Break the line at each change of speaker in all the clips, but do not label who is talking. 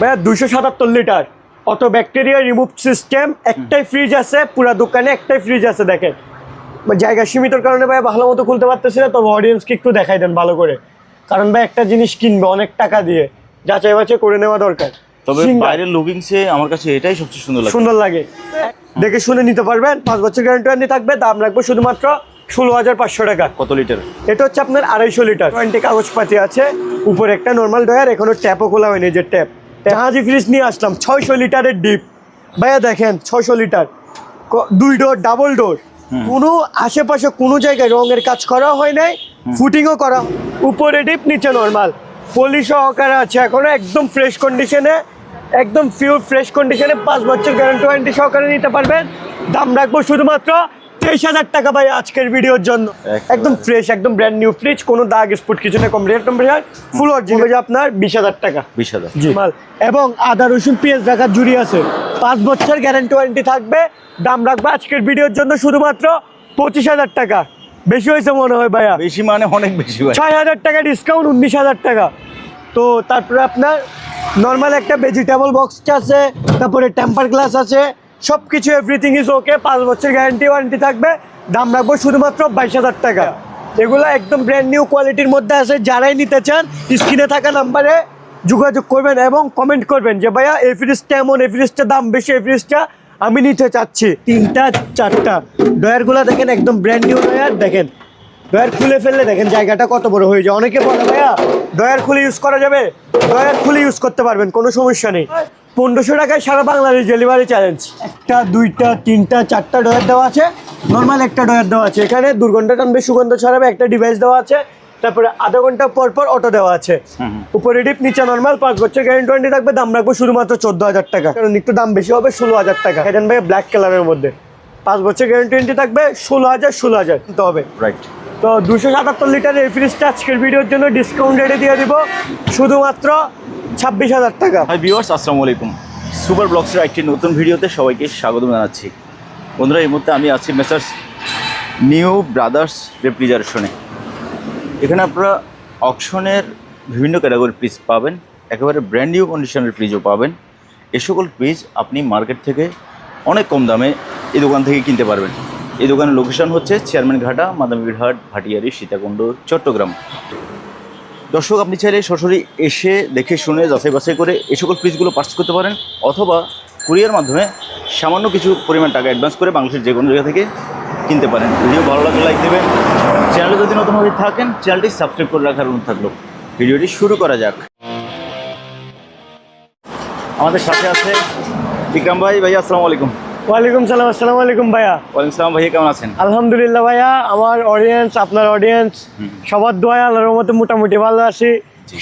ভাইয়া দুশো সাতাত্তর litre. Auto bacteria remove system একটাই ফ্রিজ আছে পুরো দোকানে একটাই ফ্রিজ আছে দেখেন। জায়গা সীমিতর কারণে ভাই ভালো মতো খুলতে পারতেছি না তবে অডিয়েন্সকে একটু দেখাই দেন ভালো করে। কারণ ভাই একটা জিনিস কিনবে অনেক টাকা দিয়ে। যাচাই বাছাই করে নেওয়া দরকার।
তবে। বাইরের লুকিংসে আমার কাছে এটাই সবচেয়ে সুন্দর লাগে।
সুন্দর লাগে। দেখে শুনে নিতে পারবেন পাঁচ বছর গ্যারান্টি থাকবে দাম রাখব শুধুমাত্র ষোলো হাজার পাঁচশো টাকা।
কত লিটার
এটা হচ্ছে আপনার আড়াইশো লিটার। টোয়েন্টি কাগজপাতি আছে উপরে একটা নর্মাল ডয়ার এখনও ট্যাপও খোলা হয়নি যে ট্যাপ জাহাজি ফ্রিজ নিয়ে আসলাম ছয়শো লিটারের ডিপ। ভাইয়া দেখেন ছয়শো লিটার। দুই ডোর ডাবল ডোর। কোনো আশেপাশে কোনো জায়গায় রঙের কাজ করা হয় নাই ফুটিংও করা। উপরে ডিপ নিচে নর্মাল। পলি সহকারে আছে এখনও একদম ফ্রেশ কন্ডিশনে একদম পিওর ফ্রেশ কন্ডিশনে পাঁচ বছর গ্যারান্টি ওয়ারেন্টি সহকারে নিতে পারবেন। দাম রাখব শুধুমাত্র তেইশ হাজার টাকা ভাই আজকের ভিডিওর জন্য। একদম। ফ্রেশ একদম ব্র্যান্ড নিউ ফ্রিজ কোনো দাগ স্পট কিছু না কম্পিউটার কম্পিউটার ফুল অরিজিনাল আপনার বিশ হাজার টাকা।
বিশ হাজার।
এবং আদা রসুন পেঁয়াজ রাখার জুড়ি আছে। পাঁচ বছর গ্যারান্টি ওয়ারেন্টি থাকবে। দাম রাখবে আজকের ভিডিওর জন্য শুধুমাত্র পঁচিশ হাজার টাকা। বেশি হয়েছে মনে হয় ভাইয়া।
বেশি মানে অনেক বেশি
ছয় হাজার টাকা ডিসকাউন্ট উনিশ হাজার টাকা। তো তারপরে আপনার নর্মাল একটা ভেজিটেবল বক্স আছে তারপরে টেম্পার গ্লাস আছে সব কিছু এভরিথিং ইজ ওকে পাঁচ বছর গ্যারান্টি ওয়ারেন্টি থাকবে। দাম রাখব শুধুমাত্র বাইশ হাজার টাকা। এগুলো একদম ব্র্যান্ড নিউ কোয়ালিটির মধ্যে আছে। যারাই নিতে চান, স্ক্রিনে থাকা নাম্বারে যোগাযোগ করবেন এবং কমেন্ট করবেন যে, ভাইয়া, এই ফ্রিজটা এমন, এই ফ্রিজটা দাম বেশি, এই ফ্রিজটা আমি নিতে চাচ্ছি। তিনটা, চারটা। ডয়ারগুলো দেখেন, একদম ব্র্যান্ড নিউ ডয়ার দেখেন ডয়ার খুলে ফেললে দেখেন জায়গাটা কত বড় হয়ে যায়। অনেকে বলে, ভাইয়া ডয়ার খুলে ইউজ করা যাবে? ডয়ার খুলে ইউজ করতে পারবেন, কোনো সমস্যা নেই। পনেরোশো টাকায় সারা বাংলাদেশ ডেলিভারি চ্যালেঞ্জ একটা দুইটা তিনটা চারটা ডয়ার দেওয়া আছে। নর্মাল একটা ডয়ার দেওয়া আছে এখানে। দুর্গন্ধ টানবে সুগন্ধ ছড়াবে একটা ডিভাইস দেওয়া আছে। তারপরে আধা ঘণ্টা পর পর অটো দেওয়া আছে। উপরে ডিপ নিচে নর্মাল পাঁচ বছর গ্যারেন্টি ওয়ারেন্টি থাকবে দাম রাখব শুধুমাত্র চোদ্দ হাজার টাকা। কারণ একটু দাম বেশি হবে ষোলো হাজার টাকা হেডেন ভাই ব্ল্যাক কালারের মধ্যে। পাঁচ বছর গ্যারেন্টি ওয়ারেন্টি থাকবে ষোলো হাজার ষোলো হাজার কিনতে হবে।
রাইট
তো দুশো সাতাত্তর লিটারের এই ফ্রিজটা আজকের ভিডিওর জন্য ডিসকাউন্ট রেটে দিয়ে দিব। শুধুমাত্র ছাব্বিশ হাজার টাকা।
হাই ভিউয়ার্স আসসালামু আলাইকুম। সুপার ব্লগসের একটি নতুন ভিডিওতে সবাইকে স্বাগত জানাচ্ছি। বন্ধুরা, এই মুহূর্তে আমি আছি মেসার্স নিউ ব্রাদার্স রেফ্রিজারেশনে এখানে আপনারা অকশনের বিভিন্ন ক্যাটাগরির ফ্রিজ পাবেন, একেবারে ব্র্যান্ড নিউ কন্ডিশনের ফ্রিজও পাবেন। এ সকল ফ্রিজ আপনি মার্কেট থেকে অনেক কম দামে এই দোকান থেকে কিনতে পারবেন। এই দোকানের লোকেশন হচ্ছে চেয়ারম্যান ঘাটা মাদামীরহাট ভাটিয়ারি সীতাকুণ্ড চট্টগ্রাম দর্শক, আপনি চাইলে সরাসরি এসে দেখে শুনে যাচাই বাছাই করে এই সকল ফ্রিজগুলো পার্চেস করতে পারেন, অথবা কুরিয়ার মাধ্যমে সামান্য কিছু পরিমাণ টাকা অ্যাডভান্স করে বাংলাদেশের যে কোনো জায়গা থেকে কিনতে পারেন। ভিডিও ভালো লাগলে লাইক দেবেন। চ্যানেলে যদি নতুন হয়ে থাকেন, চ্যানেলটি সাবস্ক্রাইব করে রাখার অনুরোধ থাকল। ভিডিওটি শুরু করা যাক। আমাদের সাথে আছে বিক্রম ভাই। ভাই, আসসালামু আলাইকুম।
ওয়ালাইকুম সালাম আসসালামু আলাইকুম ভাইয়া।
ওয়ালাইকুম সালাম ভাইয়া কেমন আছেন?
আলহামদুলিল্লাহ ভাইয়া আমার অডিয়েন্স আপনার অডিয়েন্স সবার দোয়া আল্লাহর মতো মোটামুটি ভালো আছি।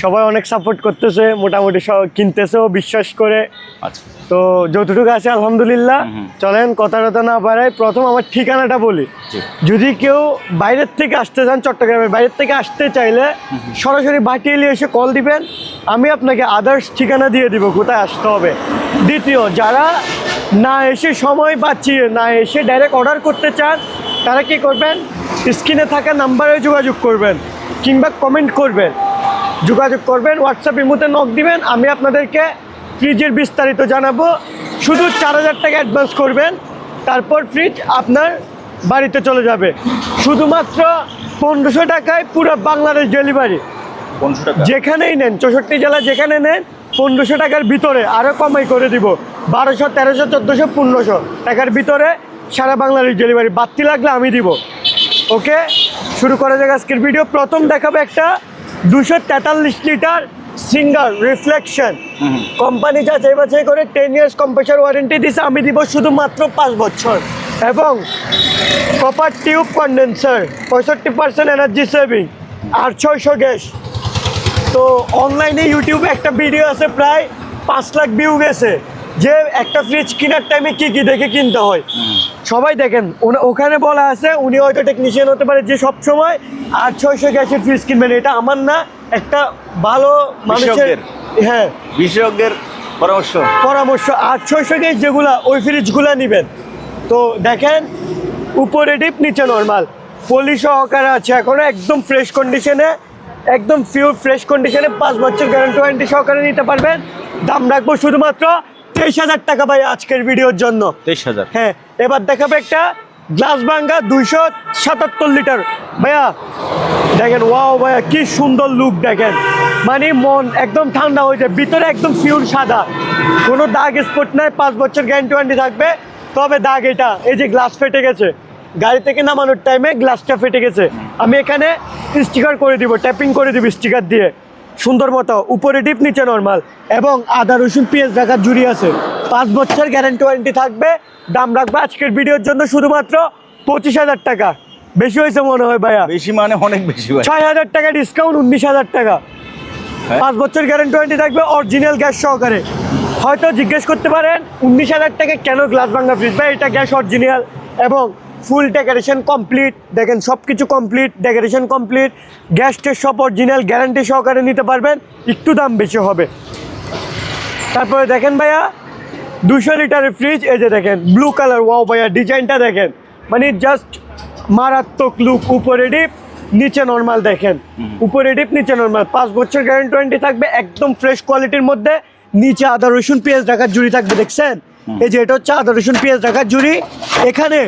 সবাই অনেক সাপোর্ট করতেছে মোটামুটি সব কিনতেছেও বিশ্বাস করে।
আচ্ছা।
তো যতটুকু আছে আলহামদুলিল্লাহ।
হুম হুম।
চলেন কথা টথা না বাড়াই প্রথম আমার ঠিকানাটা বলি। যদি কেউ বাইরের থেকে আসতে চান চট্টগ্রামের বাইরের থেকে আসতে চাইলে সরাসরি বাটিয়ালি এসে কল দিবেন। আমি আপনাকে আদার্স ঠিকানা দিয়ে দিব কোথায় আসতে হবে। দ্বিতীয় যারা না এসে সময় বাঁচিয়ে না এসে ডাইরেক্ট অর্ডার করতে চান তারা কি করবেন? স্ক্রিনে থাকা নাম্বারে যোগাযোগ করবেন কিংবা কমেন্ট করবেন। যোগাযোগ করবেন হোয়াটসঅ্যাপ ইমুতে নক দিবেন আমি আপনাদেরকে ফ্রিজের বিস্তারিত জানাব। শুধু চার হাজার টাকা অ্যাডভান্স করবেন তারপর ফ্রিজ আপনার বাড়িতে চলে যাবে। শুধুমাত্র পনেরোশো টাকায় পুরো বাংলাদেশ ডেলিভারি যেখানেই নেন চৌষট্টি জেলা যেখানে নেন পনেরোশো টাকার ভিতরে আরও কমাই করে দিব। বারোশো তেরোশো চোদ্দোশো পনেরোশো টাকার ভিতরে সারা বাংলার ডেলিভারি বাড়তি লাগলে আমি দিব। ওকে? শুরু করা যাক আজকের ভিডিও প্রথম দেখাবো একটা দুশো তেতাল্লিশ লিটার সিঙ্গার রিফ্লেকশন। কোম্পানি যাচাই বাছাই করে টেন ইয়ার্স কম্প্রেসার ওয়ারেন্টি দিছে। আমি দিব শুধুমাত্র পাঁচ বছর। এবং কপার টিউব কন্ডেন্সার পঁয়ষট্টি পার্সেন্ট এনার্জি সেভিং আর ছয়শো গ্যাস। তো অনলাইনে ইউটিউবে একটা ভিডিও আছে প্রায় পাঁচ লাখ ভিউ গেছে। যে একটা ফ্রিজ কেনার টাইমে কি কি দেখে কিনতে হয়। সবাই দেখেন ওখানে বলা আছে উনি হয়তো টেকনিশিয়ান হতে পারে যে সব সময় আর ছয়শো গ্যাসের ফ্রিজ কিনবেন। এটা আমার না একটা ভালো মানুষের হ্যাঁ।
বিশেষজ্ঞের পরামর্শ।
পরামর্শ। আর ছয়শো গ্যাস যেগুলা ওই ফ্রিজগুলো নেবেন। তো দেখেন উপরে ডিপ নিচে নর্মাল পলি সহকারে আছে এখনও একদম ফ্রেশ কন্ডিশনে একদম পিওর ফ্রেশ কন্ডিশনে পাঁচ বছর গ্যারান্টি ওয়ারেন্টি সহকারে নিতে পারবেন। দাম রাখব শুধুমাত্র তেইশ হাজার টাকা ভাই আজকের ভিডিওর জন্য।
তেইশ হাজার।
হ্যাঁ এবার দেখাবে একটা গ্লাস ভাঙ্গা দুইশো সাতাত্তর লিটার ভাইয়া দেখেন ওয়াও ভাইয়া কি সুন্দর লুক দেখেন। মানে মন একদম ঠান্ডা হয়ে যায় ভিতরে একদম পিওর সাদা। কোনো দাগ স্পট নাই পাঁচ বছর গ্যারান্টি ওয়ারেন্টি থাকবে। তবে দাগ এটা এই যে গ্লাস ফেটে গেছে। গাড়ি থেকে নামানোর টাইমে গ্লাসটা ফেটে গেছে। আমি এখানে স্টিকার করে দিব ট্যাপিং করে দিব স্টিকার দিয়ে। সুন্দর মতো উপরে ডিপ নিচে নর্মাল এবং আদা রসুন পেঁয়াজ রাখার জুড়ি আছে। পাঁচ বছর গ্যারান্টি ওয়ারেন্টি থাকবে। দাম রাখবে আজকের ভিডিওর জন্য শুধুমাত্র পঁচিশ হাজার টাকা। বেশি হয়েছে মনে হয় ভাইয়া?
বেশি মানে অনেক বেশি
ছয় হাজার টাকা ডিসকাউন্ট উনিশ হাজার টাকা।
হ্যাঁ?
পাঁচ বছর গ্যারান্টি ওয়ারেন্টি থাকবে অরিজিনাল গ্যাস সহকারে। হয়তো জিজ্ঞেস করতে পারেন উনিশ হাজার টাকা কেন গ্লাস ভাঙা ফ্রিজ ভাই এটা গ্যাস অরিজিনাল এবং ফুল ডেকোরেশন কমপ্লিট। দেখেন সব কিছু complete decoration complete. Gas test সব অরিজিনাল গ্যারান্টি সহকারে নিতে পারবেন একটু দাম বেশি হবে। তারপরে দেখেন ভাইয়া দুশো লিটারের ফ্রিজ এই যে দেখেন ব্লু কালার ওয়াও ভাইয়া ডিজাইনটা দেখেন। মানে জাস্ট মারাত্মক লুক উপরে ডিপ নিচে নর্মাল দেখেন। উপরে ডিপ নিচে নর্মাল পাঁচ বছর গ্যারান্টি ওয়ারেন্টি থাকবে একদম ফ্রেশ কোয়ালিটির মধ্যে। নিচে আদা রসুন পেঁয়াজ রাখার জুড়ি থাকবে দেখছেন? এই যে এটা হচ্ছে আদা রসুন পেঁয়াজ রাখার জুড়ি এখানে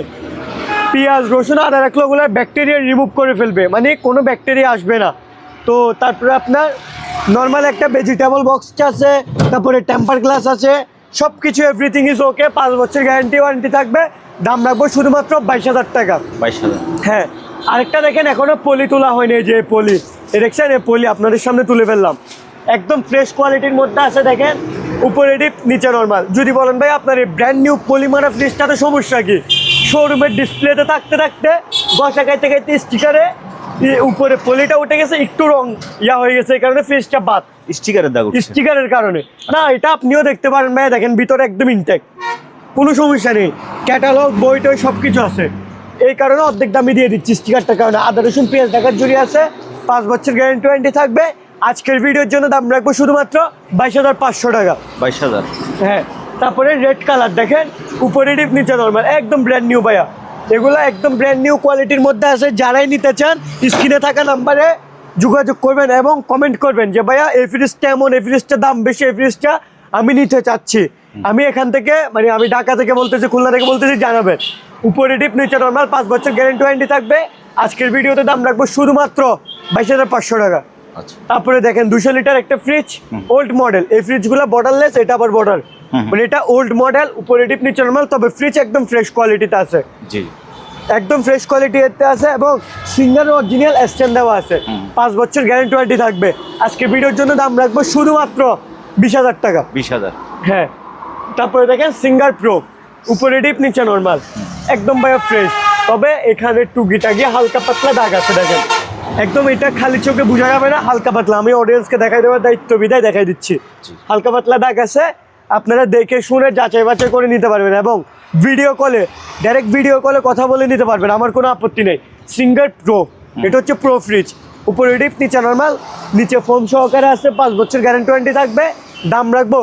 পেঁয়াজ রসুন আদা রাখলে ওগুলোর ব্যাকটেরিয়া রিমুভ করে ফেলবে। মানে কোনো ব্যাকটেরিয়া আসবে না। তো তারপরে আপনার নর্মাল একটা ভেজিটেবল বক্স আছে তারপরে টেম্পার গ্লাস আছে সব কিছু এভরিথিং ইজ ওকে পাঁচ বছর গ্যারান্টি ওয়ারেন্টি থাকবে। দাম রাখব শুধুমাত্র বাইশ হাজার টাকা।
বাইশ হাজার।
হ্যাঁ আরেকটা দেখেন এখনও পলি তোলা হয়নি যে পলি। এ দেখছেন এই পলি আপনাদের সামনে তুলে ফেললাম। একদম ফ্রেশ কোয়ালিটির মধ্যে আছে দেখেন। উপরে ডিপ নিচে নর্মাল যদি বলেন ভাই আপনার এই ব্র্যান্ড নিউ পলি মারা ফ্রিজটাতে সমস্যা কি? শোরুমের ডিসপ্লেতে থাকতে থাকতে বসা খাইতে খাইতে স্টিকারে উপরে পলিটা উঠে গেছে একটু রং ইয়া হয়ে গেছে এই কারণে ফ্রিজটা বাদ।
স্টিকারের দাগ
স্টিকারের কারণে। না এটা আপনিও দেখতে পারেন ভাই দেখেন ভিতরে একদম ইনটেক কোনো সমস্যা নেই। ক্যাটালগ বই টই সব কিছু আছে। এই কারণে অর্ধেক দামে দিয়ে দিচ্ছি স্টিকারটার কারণে। আদা রসুন পেঁয়াজ টাকার জুড়ি আছে। পাঁচ বছর গ্যারেন্টি ওয়ারেন্টি থাকবে। আজকের ভিডিওর জন্য দাম রাখব শুধুমাত্র বাইশ হাজার পাঁচশো টাকা।
বাইশ হাজার।
হ্যাঁ। তারপরে রেড কালার দেখেন উপরে ডিপ নিচে নর্মাল একদম ব্র্যান্ড নিউ ভাইয়া। এগুলো একদম ব্র্যান্ড নিউ কোয়ালিটির মধ্যে আছে যারাই নিতে চান স্ক্রিনে থাকা নাম্বারে যোগাযোগ করবেন এবং কমেন্ট করবেন যে ভাইয়া এই ফ্রিজটা এমন এই ফ্রিজটার দাম বেশি এই ফ্রিজটা আমি নিতে চাচ্ছি। আমি এখান থেকে মানে আমি ঢাকা থেকে বলতেছি খুলনা থেকে বলতেছি জানাবেন। উপরে ডিপ নিচে নর্মাল পাঁচ বছর গ্যারেন্টি ওয়ারেন্টি থাকবে। আজকের ভিডিওতে দাম রাখব শুধুমাত্র বাইশ হাজার পাঁচশো টাকা।
আচ্ছা।
তারপরে দেখেন দুশো লিটার একটা ফ্রিজ ওল্ড মডেল এই ফ্রিজগুলো বর্ডারলেস এটা আবার বর্ডার মানে এটা ওল্ড মডেল উপরে ডিপ নিচে নর্মাল তবে ফ্রিজ একদম ফ্রেশ কোয়ালিটিতে আছে।
জি।
একদম ফ্রেশ কোয়ালিটি কোয়ালিটিতে আছে এবং সিঙ্গার অরিজিনাল স্ট্যান্ড দেওয়া আছে। পাঁচ বছর গ্যারেন্টি ওয়ারেন্টি থাকবে। আজকে ভিডিওর জন্য দাম রাখব শুধুমাত্র বিশ হাজার টাকা।
বিশ হাজার।
হ্যাঁ। তারপরে দেখেন সিঙ্গার প্রো উপরে ডিপ নিচে নর্মাল একদম ভাইয়া ফ্রেশ তবে এখানে টুকিটা গিয়ে হালকা পাতলা দাগ আছে দেখেন। একদম এটা খালি চোখে বোঝা যাবে না হালকা পাতলা। আমি অডিয়েন্সকে দেখাই দেওয়ার দায়িত্ব বিদায় দেখাই দিচ্ছি। হালকা পাতলা দাগ আছে আপনারা দেখে শুনে যাচাই বাছাই করে নিতে পারবেন এবং ভিডিও কলে ডাইরেক্ট ভিডিও কলে কথা বলে নিতে পারবেন। আমার কোনো আপত্তি নেই। সিঙ্গার প্রো এটা হচ্ছে প্রো ফ্রিজ উপরে ডিপ নিচে নর্মাল নিচে ফোম সহকারে আছে পাঁচ বছর গ্যারেন্টি ওয়ারেন্টি থাকবে। দাম রাখব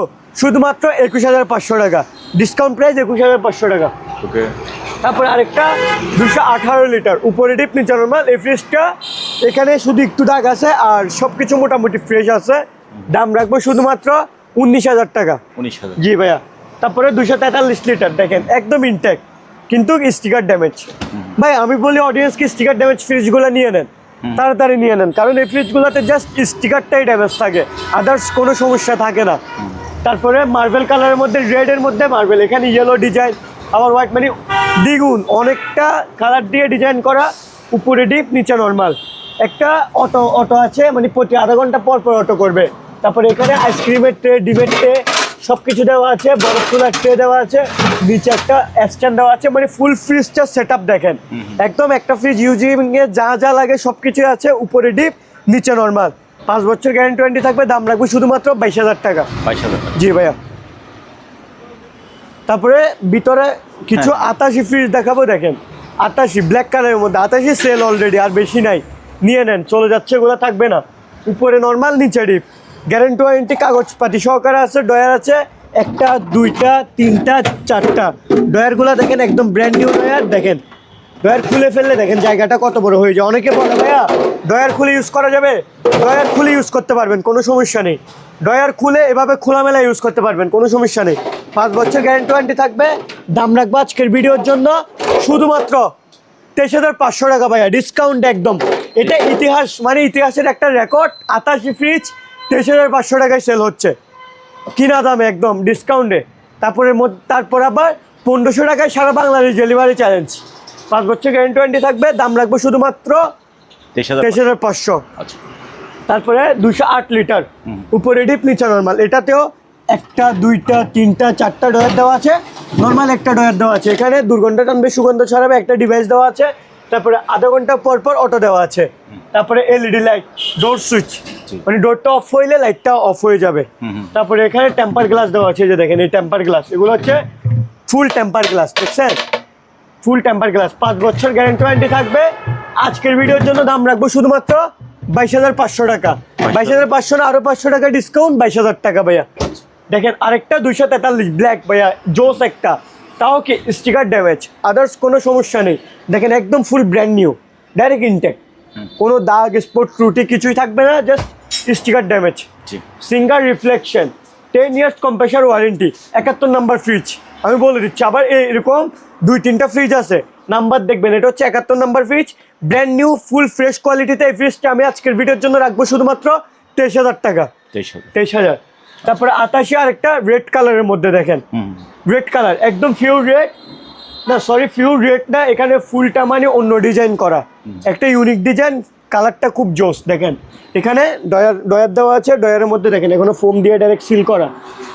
শুধুমাত্র একুশ হাজার পাঁচশো টাকা। ডিসকাউন্ট প্রাইস একুশ হাজার পাঁচশো টাকা।
ওকে।
তারপরে আরেকটা দুশো আঠারো লিটার উপরে ডিপ নিচে নর্মাল এই ফ্রিজটা এখানে শুধু একটু দাগ আছে আর সব কিছু মোটামুটি ফ্রেশ আছে। দাম রাখব শুধুমাত্র উনিশ হাজার টাকা।
উনিশ হাজার।
জি ভাইয়া। তারপরে দুশো তেতাল্লিশ লিটার দেখেন একদম ইনটেক কিন্তু স্টিকার ড্যামেজ ভাই আমি বলি অডিয়েন্সকে স্টিকার ড্যামেজ ফ্রিজগুলো নিয়ে নেন তাড়াতাড়ি নিয়ে নেন কারণ এই ফ্রিজগুলোতে জাস্ট স্টিকারটাই ড্যামেজ থাকে আদার্স কোনো সমস্যা থাকে না। তারপরে মার্বেল কালারের মধ্যে রেডের মধ্যে মার্বেল এখানে ইয়েলো ডিজাইন আবার হোয়াইট মানে দ্বিগুণ অনেকটা কালার দিয়ে ডিজাইন করা উপরে ডিপ নিচে নর্মাল একটা অটো অটো আছে মানে প্রতি আধা ঘণ্টা পর পর অটো করবে। তারপরে এখানে আইসক্রিমের ট্রে ডিমের ট্রে সব কিছু দেওয়া আছে বরফ তোলার ট্রে দেওয়া আছে নিচে একটা স্ট্যান্ড দেওয়া আছে মানে ফুল ফ্রিজটা সেট আপ দেখেন একদম একটা ফ্রিজ ইউজিং এ যা যা লাগে সব কিছুই আছে উপরে ডিপ নিচে নর্মাল পাঁচ বছর গ্যারেন্টি ওয়ারেন্টি থাকবে দাম রাখবে শুধুমাত্র বাইশ হাজার টাকা।
বাইশ হাজার
জি ভাইয়া। তারপরে ভিতরে কিছু
হ্যাঁ।
আতাশি ফ্রিজ দেখাবো দেখেন। আতাশি ব্ল্যাক কালারের মধ্যে। আতাশি সেল অলরেডি আর বেশি নাই। নিয়ে নেন চলে যাচ্ছে এগুলো থাকবে না। উপরে নর্মাল নিচে ডিপ। গ্যারেন্টি ওয়ারেন্টি কাগজপাতি সহকারে আছে ডয়ার আছে, একটা, দুইটা, তিনটা, চারটা। ডয়ারগুলো দেখেন, একদম ব্র্যান্ড নিউ ডয়ার দেখেন ডয়ার খুলে ফেললে দেখেন জায়গাটা কত বড় হয়ে যায়। অনেকে বলে, ভাইয়া ডয়ার খুলে ইউজ করা যাবে? ডয়ার খুলে ইউজ করতে পারবেন, কোনো সমস্যা নেই। ডয়ার খুলে এভাবে খোলামেলা ইউজ করতে পারবেন, কোনো সমস্যা নেই। পাঁচ বছর গ্যারেন্টি ওয়ারেন্টি থাকবে। দাম রাখব আজকের ভিডিওর জন্য। শুধুমাত্র তেইশ হাজার পাঁচশো টাকা, ভাইয়া। ডিসকাউন্ট একদম। এটা ইতিহাস মানে ইতিহাসের একটা রেকর্ড আতাশি ফ্রিজ তেইশ হাজার পাঁচশো টাকায় সেল হচ্ছে। কিনা দামে একদম ডিসকাউন্টে তারপরে তারপর আবার পনেরোশো টাকায় সারা বাংলাদেশ ডেলিভারি চ্যালেঞ্জ পাঁচ বছর গ্যারেন্টি ওয়ারেন্টি থাকবে দাম রাখব শুধুমাত্র
তেইশ হাজার
পাঁচশো।
আচ্ছা।
তারপরে দুশো আট লিটার। উপরে ডিপ নিচে নর্মাল এটাতেও একটা দুইটা তিনটা চারটা ডয়ার দেওয়া আছে। নর্মাল একটা ডয়ার দেওয়া আছে। এখানে দু ঘণ্টা টানবে সুগন্ধ ছড়াবে একটা ডিভাইস দেওয়া আছে। তারপরে আধা ঘণ্টা পর পর অটো দেওয়া আছে। তারপরে এলইডি লাইট ডোর সুইচ মানে ডোরটা অফ হইলে লাইটটা অফ হয়ে যাবে। তারপরে এখানে টেম্পার গ্লাস দেওয়া আছে যে দেখেন এই টেম্পার গ্লাস এগুলো হচ্ছে ফুল টেম্পার গ্লাস দেখছেন ফুল টেম্পার গ্লাস পাঁচ বছর গ্যারেন্টি ওয়ারেন্টি থাকবে। আজকের ভিডিওর জন্য দাম রাখব শুধুমাত্র বাইশ হাজার পাঁচশো টাকা। বাইশ হাজার। পাঁচশো না আরও পাঁচশো টাকা ডিসকাউন্ট বাইশ হাজার টাকা ভাইয়া। দেখেন আরেকটা দুইশো তেতাল্লিশ ব্ল্যাক ভাইয়া জোস একটা। তাও কি স্টিকার ড্যামেজ আদার্স কোনো সমস্যা নেই। দেখেন একদম full brand new direct intake কোনো দাগ স্পট ত্রুটি কিছুই থাকবে না just sticker damage Singer reflection ten years compressor warranty একাত্তর নাম্বার ফ্রিজ আমি বলে দিচ্ছি আবার এরকম দুই তিনটা ফ্রিজ আছে। নাম্বার দেখবেন এটা হচ্ছে একাত্তর number fridge brand new full fresh কোয়ালিটিতে এই ফ্রিজটা আমি আজকের ভিডিওর জন্য রাখব শুধুমাত্র তেইশ হাজার টাকা।
তেইশ হাজার।
তারপরে আটাশি আর একটা রেড কালারের মধ্যে দেখেন। রেড কালার একদম ফিউর রেড না সরি ফিউর রেড না এখানে ফুলটা মানে অন্য ডিজাইন করা। একটা ইউনিক ডিজাইন কালারটা খুব জোস দেখেন। এখানে ডয়ার ডয়ার দেওয়া আছে ডয়ারের মধ্যে দেখেন এখনও ফোম দিয়ে ডাইরেক্ট সিল করা।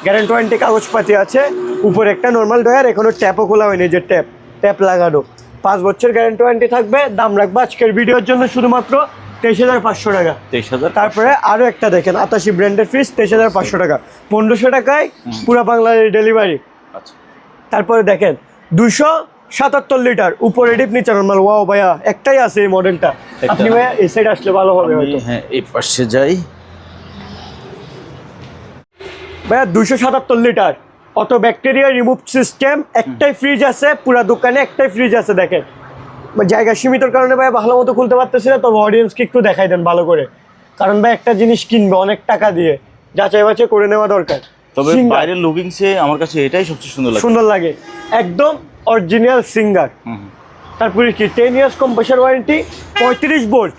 গ্যারেন্টি ওয়ারেন্টি কাগজপাতি আছে উপরে একটা নর্মাল ডয়ার এখনও ট্যাপও খোলা হয়নি যে ট্যাপ ট্যাপ লাগানো। পাঁচ বছর গ্যারেন্টি ওয়ারেন্টি থাকবে দাম রাখব আজকের ভিডিওর জন্য শুধুমাত্র তেইশ হাজার পাঁচশো টাকা।
তেইশ হাজার
তারপরে আরও একটা দেখেন আতাশি ব্র্যান্ডের ফ্রিজ তেইশ হাজার পাঁচশো টাকা। পনেরোশো টাকায় পুরো বাংলার ডেলিভারি
আচ্ছা।
তারপরে দেখেন দুশো সাতাত্তর লিটার উপরে ডিপ নিচে নর্মাল ওয়াও ভাইয়া একটাই আছে এই মডেলটা। আপনি ভাইয়া এই সাইড আসলে ভালো হবে হয়তো।
হ্যাঁ এই পাশে যাই।
ভাইয়া দুশো সাতাত্তর litre auto bacteria remove system একটাই ফ্রিজ আছে পুরা দোকানে একটাই ফ্রিজ আছে দেখেন। জায়গা সীমিতর কারণে ভাই ভালো মতো খুলতে পারতেছি না তবে অডিয়েন্সকে একটু দেখাই দেন ভালো করে। কারণ ভাই একটা জিনিস কিনবে অনেক টাকা দিয়ে যাচাই বাছাই করে নেওয়া দরকার।
তবে বাইরের লুকিংসে আমার কাছে এটাই সবচেয়ে সুন্দর লাগে।
সুন্দর লাগে। একদম অরিজিনাল সিঙ্গার। তারপরে কি টেন ইয়ার্স কম্প্রেসার ওয়ারেন্টি পঁয়ত্রিশ ভোল্ট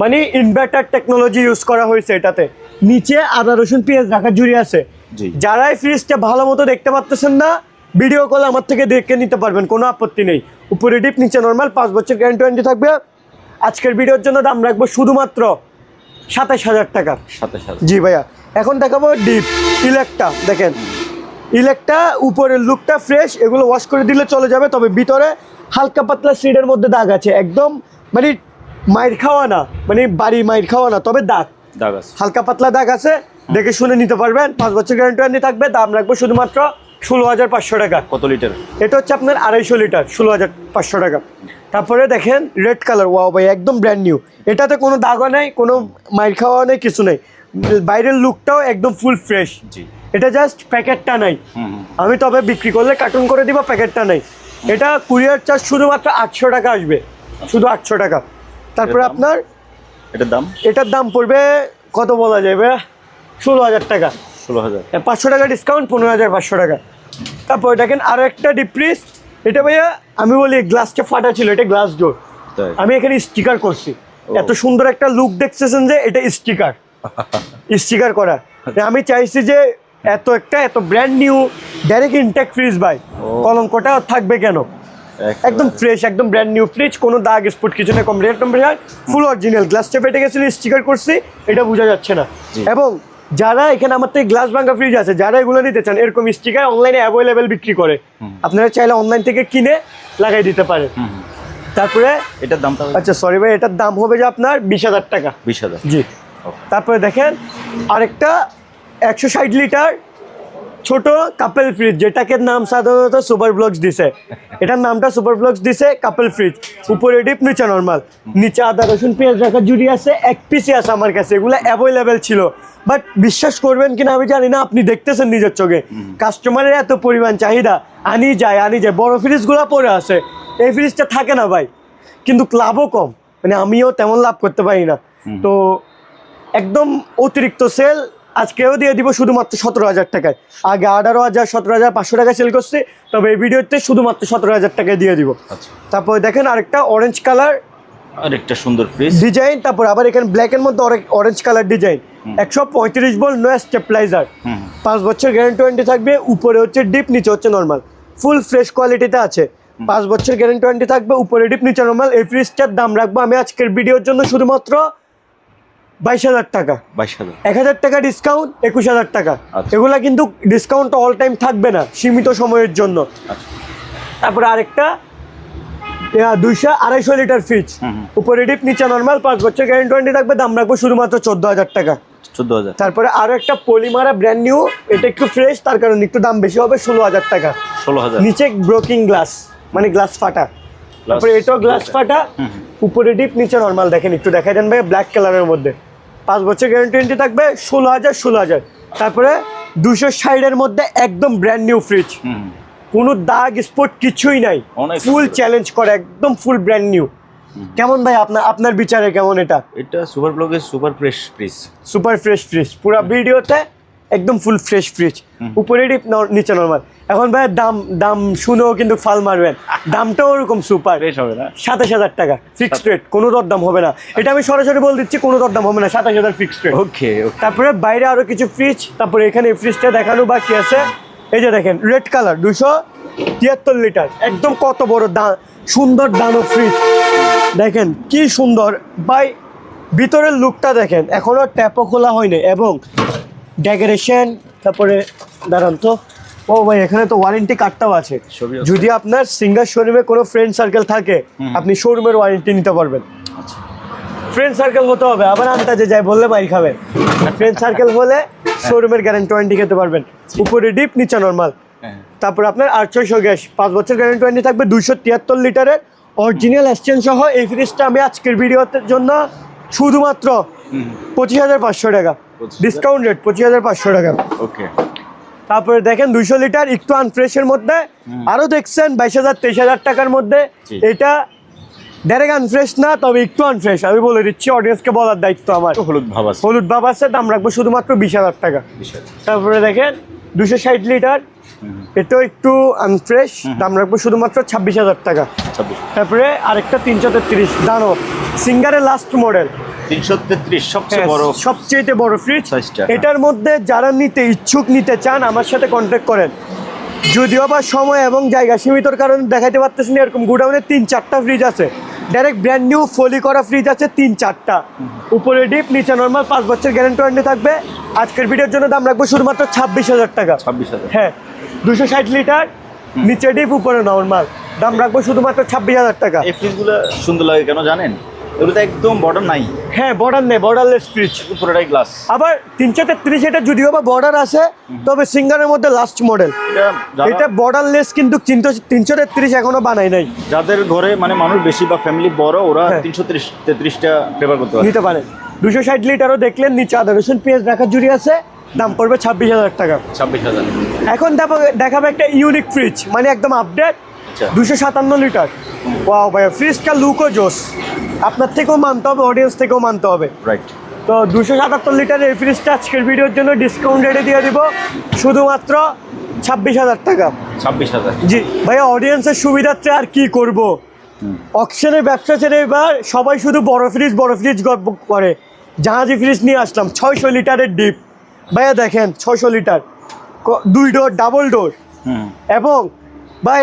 মানে ইনভার্টার টেকনোলজি ইউজ করা হয়েছে এটাতে। নিচে আদা রসুন পেঁয়াজ রাখার জুড়ি আছে। যারাই ফ্রিজটা ভালো মতো দেখতে পাচ্তেছেন না ভিডিও কল আমার থেকে দেখে নিতে পারবেন কোনো আপত্তি নেই। উপরে ডিপ নিচে নর্মাল পাঁচ বছর গ্যারেন্টি ওয়ারেন্টি থাকবে। আজকের ভিডিওর জন্য দাম রাখব শুধুমাত্র সাতাশ হাজার টাকা।
সাতাশ
জি ভাইয়া এখন দেখাবো ডিপ ইলেকটা দেখেন। ইলেকটা উপরের লুকটা ফ্রেশ এগুলো ওয়াশ করে দিলে চলে যাবে তবে ভিতরে হালকা পাতলা সিডের মধ্যে দাগ আছে। একদম মানে মাইর খাওয়া না মানে বাড়ি মাইর খাওয়া না তবে দাগ।
দাগ আছে।
হালকা পাতলা দাগ আছে দেখে শুনে নিতে পারবেন। পাঁচ বছর গ্যারান্টি থাকবে দাম রাখব শুধুমাত্র ষোলো হাজার পাঁচশো টাকা।
কত লিটার?
এটা হচ্ছে আপনার আড়াইশো লিটার ষোলো হাজার পাঁচশো টাকা। তারপরে দেখেন রেড কালার ওয়াও ভাই একদম ব্র্যান্ড নিউ এটাতে কোনো দাগও নেই কোনো মাইর খাওয়া নেই কিছু নেই। বাইরের লুকটাও একদম ফুল ফ্রেশ এটা জাস্ট প্যাকেটটা নাই। আমি তবে বিক্রি করলে কার্টুন করে দিব প্যাকেটটা নেই। এটা কুরিয়ার চার্জ শুধুমাত্র আটশো টাকা আসবে। শুধু আটশো টাকা। তারপরে আপনার
এটার দাম?
এটার দাম পড়বে কত বলা যাবে? ষোলো হাজার টাকা।
ষোলো হাজার।
পাঁচশো টাকা ডিসকাউন্ট পনেরো হাজার পাঁচশো টাকা। তারপরে দেখেন আরও একটা ডিপ্রিস এটা ভাইয়া আমি বলি গ্লাসটা ফাটা ছিল এটা গ্লাস ডোর আমি এখানে স্টিকার করছি। এত সুন্দর একটা লুক দেখতেছেন যে এটা স্টিকার স্টিকার করা আমি চাইছি যে এত একটা এত brand new direct intake fridge ভাই। কলঙ্কটা আর থাকবে কেন? একদম। ফ্রেশ একদম ব্র্যান্ড নিউ ফ্রিজ কোনো দাগ স্পট কিছু নেই কম্পিউটার ফুল অরিজিনাল গ্লাসটা ফেটে গেছিল স্টিকার করছি এটা বোঝা যাচ্ছে না। এবং যারা এখানে আমার থেকে গ্লাস ভাঙ্গা ফ্রিজ আছে যারা এগুলো নিতে চান এরকম স্টিকার অনলাইনে অ্যাভেলেবেল বিক্রি করে আপনারা চাইলে অনলাইন থেকে কিনে লাগাই দিতে পারেন।
হুম।
তারপরে
এটার দাম
আচ্ছা সরি ভাই এটার দাম হবে যে আপনার বিশ হাজার টাকা।
বিশ হাজার।
জি। তারপরে দেখেন আরেকটা একশো ষাট লিটার ছোট কাপেল ফ্রিজ যেটাকে নাম সাধারণত সুপার ব্লকস দিছে। এটার নামটা সুপার ব্লকস দিছে কাপেল ফ্রিজ। উপরে ডিপ নিচে নর্মাল। নিচে আদা রসুন পেঁয়াজ রাখার জুড়ি আছে এক পিসি আছে আমার কাছে। এগুলো অ্যাভেলেবেল ছিল। বাট বিশ্বাস করবেন কিনা আমি জানি না আপনি দেখতেছেন নিজের চোখে। কাস্টমারের এত পরিমাণ চাহিদা আনি যায় আনি যায়। বড় ফ্রিজগুলো পরে আছে। এই ফ্রিজটা থাকে না ভাই। কিন্তু লাভও কম। মানে আমিও তেমন লাভ করতে পারি না। তো একদম অতিরিক্ত সেল আজকেও দিয়ে দিব শুধুমাত্র সতেরো হাজার টাকায়। আগে আঠারো হাজার সতেরো হাজার পাঁচশো টাকায় সেল করছে তবে এই ভিডিওতে শুধুমাত্র সতেরো হাজার টাকায় দিয়ে দিব।
আচ্ছা।
তারপর দেখেন আরেকটা অরেঞ্জ কালার
আর একটা সুন্দর
ডিজাইন তারপর আবার এখানে ব্ল্যাকের মধ্যে অরেঞ্জ কালার ডিজাইন একশো পঁয়ত্রিশ বল নো স্টেপলাইজার পাঁচ বছর গ্যারেন্টি ওয়ারেন্টি থাকবে উপরে হচ্ছে ডিপ নিচে হচ্ছে নর্মাল ফুল ফ্রেশ কোয়ালিটিতে আছে। পাঁচ বছর গ্যারেন্টি ওয়ারেন্টি থাকবে উপরে ডিপ নিচে নর্মাল এই ফ্রিজটার দাম রাখব আমি আজকের ভিডিওর জন্য শুধুমাত্র বাইশ হাজার টাকা। এক হাজার টাকা ডিসকাউন্ট একুশ হাজার টাকা।
আচ্ছা।
এগুলা কিন্তু ডিসকাউন্ট অল টাইম থাকবে না সীমিত সময়ের জন্য।
আচ্ছা।
তারপরে আরেকটা দুইশো আড়াইশো লিটার ফ্রিজ উপরে ডিপ নিচে নর্মাল পাঁচ বছর গ্যারেন্টি ওয়ারেন্টি থাকবে দাম রাখব শুধুমাত্র চোদ্দ হাজার টাকা।
চোদ্দ হাজার।
তারপরে আরও একটা পলিমারা ব্র্যান্ড নিউ এটা একটু ফ্রেশ তার কারণে একটু দাম বেশি হবে ষোলো হাজার টাকা।
ষোলো হাজার।
নিচে ব্রোকিং গ্লাস মানে গ্লাস ফাটা। তারপরে এটাও গ্লাস ফাটা। উপরে ডিপ নিচে নর্মাল দেখেন একটু দেখাই দেন ভাই ব্ল্যাক কালারের মধ্যে। পাঁচ বছর গ্যারেন্টি থাকবে ষোলো হাজার ষোলো হাজার। তারপরে দুশো ষাটের মধ্যে একদম ব্র্যান্ড নিউ ফ্রিজ। কোনো দাগ স্পট কিছুই নাই। ফুল চ্যালেঞ্জ করে একদম ফুল ব্র্যান্ড নিউ কেমন ভাই আপনার আপনার বিচারে কেমন এটা?
এটা সুপার ব্লকের super fresh fridge
super fresh fridge পুরো ভিডিওতে একদম ফুল ফ্রেশ ফ্রিজ উপরে ডিপ নিচে নর্মাল এখন ভাই দাম দাম শুনেও কিন্তু ফাল মারবেন। দামটাও ওরকম সুপার
হবে না?
সাতাশ হাজার টাকা ফিক্সড রেট কোনো দরদাম হবে না। এটা আমি সরাসরি বলে দিচ্ছি কোনো দরদাম হবে না সাতাশ হাজার ফিক্সড রেট
ওকে
তারপরে বাইরে আরও কিছু ফ্রিজ তারপরে এখানে ফ্রিজটা দেখানো বাকি আছে। এই যে দেখেন রেড কালার দুশো তিয়াত্তর লিটার একদম কত বড় দা সুন্দর দানো ফ্রিজ দেখেন কি সুন্দর। বাই ভিতরের লুকটা দেখেন এখনও ট্যাপও খোলা হয়নি এবং ডেকোরেশন তারপরে দাঁড়ান তো। ও ভাই এখানে তো ওয়ারেন্টি কার্ডটাও আছে। যদি আপনার সিঙ্গার শোরুমে কোনো ফ্রেন্ড সার্কেল থাকে আপনি শোরুমের ওয়ারেন্টি নিতে পারবেন।
আচ্ছা।
ফ্রেন্ড সার্কেল হতে হবে আবার আন্তাজে যাই বললে মাইর খাবেন। ফ্রেন্ড সার্কেল হলে শোরুমের গ্যারেন্টি ওয়ারেন্টি খেতে পারবেন। উপরে ডিপ নিচে নর্মাল
হ্যাঁ।
তারপর আপনার ছয়শো গ্যাস পাঁচ বছর গ্যারেন্টি ওয়ারেন্টি থাকবে দুইশো তিয়াত্তর লিটারের অরিজিনাল এক্সচেঞ্জ সহ এই ফ্রিজটা আমি আজকের ভিডিওতে জন্য শুধুমাত্র পঁচিশ হাজার পাঁচশো টাকা।
25,000
ডিসকাউন্ট রেট পঁচিশ হাজার পাঁচশো টাকা।
ওকে
তারপরে দেখেন দুইশো লিটার একটু আনফ্রেশের মধ্যে। আরও দেখছেন বাইশ হাজার তেইশ হাজার টাকার মধ্যে। এটা ডাইরেক্ট আনফ্রেশ না তবে একটু আনফ্রেশ আমি বলে দিচ্ছি অডিয়েন্সকে বলার দায়িত্ব আমার।
হলুদ ভাব আছে।
হলুদ বাবা আছে দাম রাখব শুধুমাত্র বিশ হাজার টাকা। তারপরে দেখেন দুশো ষাট লিটার। এটাও একটু আনফ্রেশ দাম রাখব শুধুমাত্র ছাব্বিশ হাজার টাকা। তারপরে আরেকটা তিনশো তেত্রিশ দানো সিঙ্গারের লাস্ট মডেল
সবচেয়ে
হ্যাঁ,
বড়
সবচেয়ে বড় ফ্রিজ এটার মধ্যে যারা নিতে ইচ্ছুক নিতে চান আমার সাথে কন্ট্যাক্ট করেন। যদিও বা সময় এবং জায়গা সীমিতর কারণে দেখাইতে পারতেছি না এরকম গুডাউনে তিন চারটা ফ্রিজ আছে। ডাইরেক্ট ব্র্যান্ড নিউ ফলি করা ফ্রিজ আছে তিন চারটা। উপরে ডিপ নিচে নর্মাল পাঁচ বছর গ্যারেন্টি ওয়ারেন্টি থাকবে। আজকের ভিডিওর জন্য দাম রাখব শুধুমাত্র ছাব্বিশ হাজার টাকা।
ছাব্বিশ হাজার।
হ্যাঁ দুশো ষাট লিটার নিচে ডিপ উপরে নর্মাল দাম রাখব শুধুমাত্র ছাব্বিশ হাজার টাকা।
এই ফ্রিজগুলো সুন্দর লাগে কেন জানেন? এগুলো একদম বর্ডার নাই।
হ্যাঁ বর্ডার নেই বর্ডারলেস ফ্রিজ
পুরোটাই গ্লাস
আবার তিনশো তেত্রিশ এটা যদিও বা বর্ডার আছে তবে সিঙ্গারের মধ্যে লাস্ট মডেল
এটা যারা-
এটা বর্ডারলেস কিন্তু তিনশো তিনশো তেত্রিশ এখনও বানাই নাই।
যাদের ঘরে মানে মানুষ বেশি বা ফ্যামিলি বড় ওরা
হ্যাঁ।
তিনশো ত্রিশ তেত্রিশটা প্রেফার করতে পারে।
নিতে পারেন দুশো ষাট লিটারও দেখলেন নিচে আদা রসুন পেঁয়াজ রাখার জুড়ি আছে দাম পড়বে ছাব্বিশ হাজার টাকা।
ছাব্বিশ হাজার।
এখন দেখাবো একটা ইউনিক ফ্রিজ মানে একদম আপডেট
আচ্ছা।
দুশো সাতান্ন লিটার। ওয়াও ভাই ফ্রিজটা লুকও জোস। আপনার থেকেও মানতে হবে অডিয়েন্স থেকেও মানতে হবে।
রাইট
তো দুশো সাতাত্তর লিটারের এই ফ্রিজটা আজকের ভিডিওর জন্য ডিসকাউন্ট রেটে দিয়ে দিব শুধুমাত্র ছাব্বিশ হাজার টাকা।
ছাব্বিশ হাজার।
জি ভাইয়া অডিয়েন্সের সুবিধার্থে আর কি করব? অকশনের ব্যবসা ছেড়ে এবার সবাই শুধু বড় ফ্রিজ বড় ফ্রিজ করে। জাহাজি ফ্রিজ নিয়ে আসলাম ছয়শো লিটারের ডিপ ভাইয়া দেখেন ছয়শো লিটার। দুই ডোর ডাবল ডোর এবং ভাই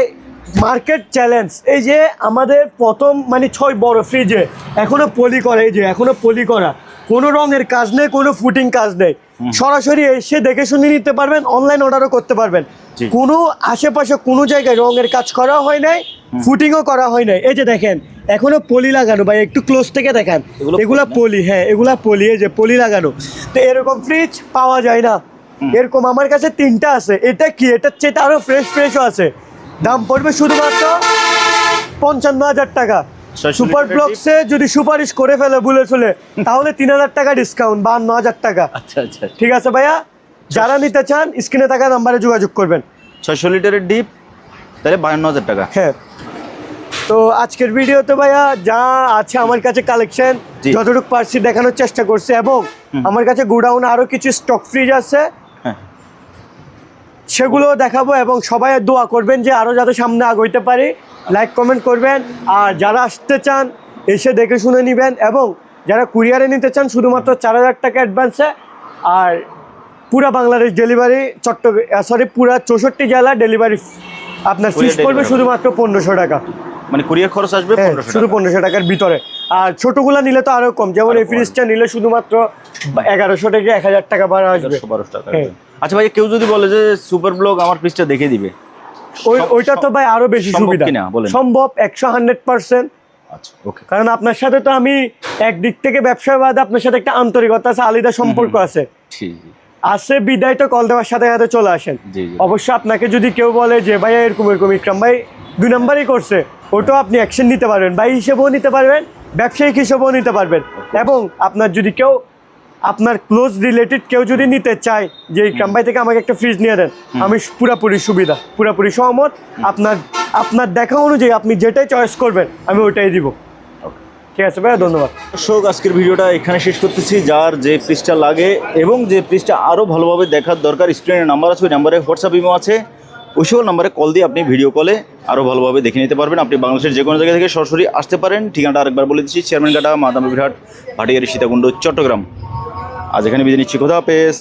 মার্কেট চ্যালেঞ্জ। এই যে আমাদের প্রথম মানে ছয় বড় ফ্রিজে এখনও পলি করা এই যে এখনও পলি করা। কোনো রঙের কাজ নেই কোনো ফুটিং কাজ নেই। সরাসরি এসে দেখে শুনে নিতে পারবেন অনলাইন অর্ডারও করতে পারবেন। কোনো আশেপাশে কোনো জায়গায় রঙের কাজ করা হয় নাই ফুটিংও করা হয় নাই। এই যে দেখেন এখনও পলি লাগানো ভাই একটু ক্লোজ থেকে দেখেন।
এগুলো পলি
হ্যাঁ এগুলা পলি এই যে পলি লাগানো। তো এরকম ফ্রিজ পাওয়া যায় না। এরকম আমার কাছে তিনটা আছে। এটা কি? এটার চেয়ে আরও ফ্রেশ ফ্রেশও আছে। দাম পড়বে শুধুমাত্র পঞ্চান্ন হাজার টাকা। সুপার ব্লকসে যদি সুপারিশ করে ফেলে বুলে চলে তাহলে তিন হাজার টাকা ডিসকাউন্ট বান্ন হাজার টাকা।
আচ্ছা আচ্ছা
ঠিক আছে ভাইয়া? যারা নিতে চান স্ক্রিনে থাকা নাম্বারে যোগাযোগ করবেন।
ছয়শো লিটারের ডিপ তাহলে বায়ান্ন হাজার টাকা।
হ্যাঁ। তো আজকের ভিডিওতে ভাইয়া যা আছে আমার কাছে কালেকশন যতটুকু পারছি দেখানোর চেষ্টা করছি এবং আমার কাছে গোডাউনে আরও কিছু স্টক ফ্রিজ আছে। সেগুলো দেখাবো এবং সবাই দোয়া করবেন যে আরও যাতে সামনে আগাইতে পারি। লাইক কমেন্ট করবেন। আর যারা আসতে চান এসে দেখে শুনে নেবেন এবং যারা কুরিয়ারে নিতে চান শুধুমাত্র চার হাজার টাকা অ্যাডভান্সে আর পুরা বাংলাদেশ ডেলিভারি চট্টগ্রাম সরি পুরা চৌষট্টি জেলা ডেলিভারি আপনার ফিস পড়বে শুধুমাত্র পনেরোশো টাকা।
মানে কুরিয়ার খরচ আসবে
হ্যাঁ, শুধু পনেরোশো টাকার ভিতরে। আর ছোটগুলা নিলে তো আরও কম যেমন এই ফ্রিজটা নিলে শুধুমাত্র এগারোশো থেকে এক হাজার টাকা ভাড়া আসবে।
বারোশো টাকা
হ্যাঁ।
আচ্ছা ভাই কেউ যদি বলে যে সুপার ব্লগ আমার পিসটা দেখে দিবে।
ওই ওইটা তো ভাই আরও বেশি সুবিধা। সম্ভব একশো হান্ড্রেড পার্সেন্ট।
আচ্ছা ওকে
কারণ আপনার সাথে তো আমি একদিক থেকে ব্যবসার বাদে আপনার সাথে একটা আন্তরিকতা আছে আলাদা সম্পর্ক আছে। আছে বিদায় তো কল দেওয়ার সাথে সাথে চলে আসেন। অবশ্য আপনাকে যদি কেউ বলে যে ভাইয়া এরকম এরকম ইকরাম ভাই দুই নাম্বারই করছে। ওটাও আপনি অ্যাকশন নিতে পারবেন। ভাই হিসেবেও নিতে পারবেন ব্যবসায়িক হিসেবেও নিতে পারবেন। এবং আপনার যদি কেউ আপনার ক্লোজ রিলেটেড কেউ যদি নিতে চায় যে ভাই থেকে আমাকে একটা ফ্রিজ নিয়ে দেন আমি পুরাপুরি সুবিধা পুরাপুরি সহমত। আপনার আপনার দেখা অনুযায়ী আপনি যেটাই চয়েস করবেন আমি ওইটাই দিব। ঠিক আছে ভাইয়া ধন্যবাদ।
দর্শক আজকের ভিডিওটা এখানে শেষ করতেছি। যার যে পৃষ্ঠা লাগে এবং যে পৃষ্ঠা আরও ভালোভাবে দেখার দরকার স্ক্রিনের নাম্বার আছে ওই নাম্বারে হোয়াটসঅ্যাপ ইমো আছে। ওই সকল নাম্বারে কল দিয়ে আপনি ভিডিও কলে আরও ভালোভাবে দেখে নিতে পারবেন। আপনি বাংলাদেশের যে কোনো জায়গা থেকে সরাসরি আসতে পারেন। ঠিকানাটা আরেকবার বলে দিচ্ছি, চেয়ারম্যান ঘাটা, মাদাম বিরাট ভাটিয়ারি সীতাকুণ্ড, চট্টগ্রাম। আজ এখানে বিদায় নিচ্ছি। কোথা হাফেজ।